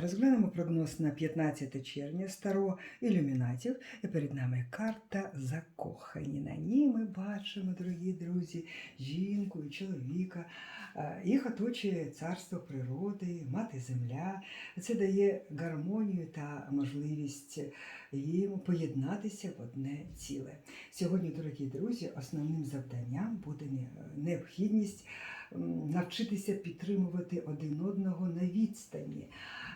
Розглянемо прогноз на 15 червня старого ілюмінатів. І перед нами карта закохані. На ній ми бачимо, дорогі друзі, жінку і чоловіка. Їх оточує царство природи, мати земля. Це дає гармонію та можливість їм поєднатися в одне ціле. Сьогодні, дорогі друзі, основним завданням буде необхідність навчитися підтримувати один одного на відстані,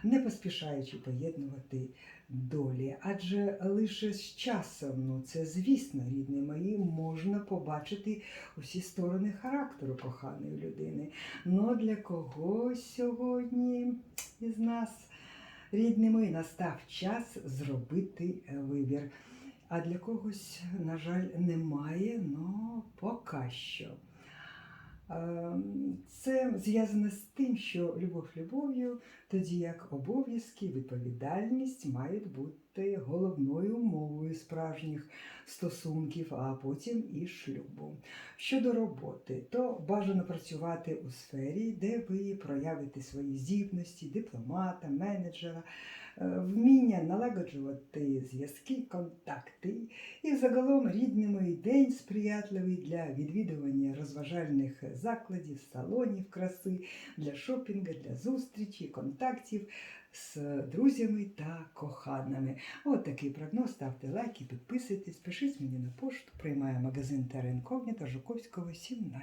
не поспішаючи поєднувати долі. Адже лише з часом, ну це звісно, рідні мої, можна побачити усі сторони характеру коханої людини. Ну для когось сьогодні із нас, рідні мої, настав час зробити вибір. А для когось, на жаль, немає, ну поки що. Ем, Це зв'язано з тим, що любов любов'ю, тоді як обов'язки, відповідальність мають бути головною умовою справжніх стосунків, а потім і шлюбу. Щодо роботи, то бажано працювати у сфері, де ви проявите свої здібності, дипломата, менеджера, е, вміння налагоджувати зв'язки, контакти. І загалом рідними день сприятливий для відвідування розважальних закладів, салонів краси, для шопінгу, для зустрічі, контактів з друзями та коханими. От такий прогноз. Ставте лайки, підписуйтесь, пишіть мені на пошту. Приймає магазин Терра Інкогніта Жуковського 17.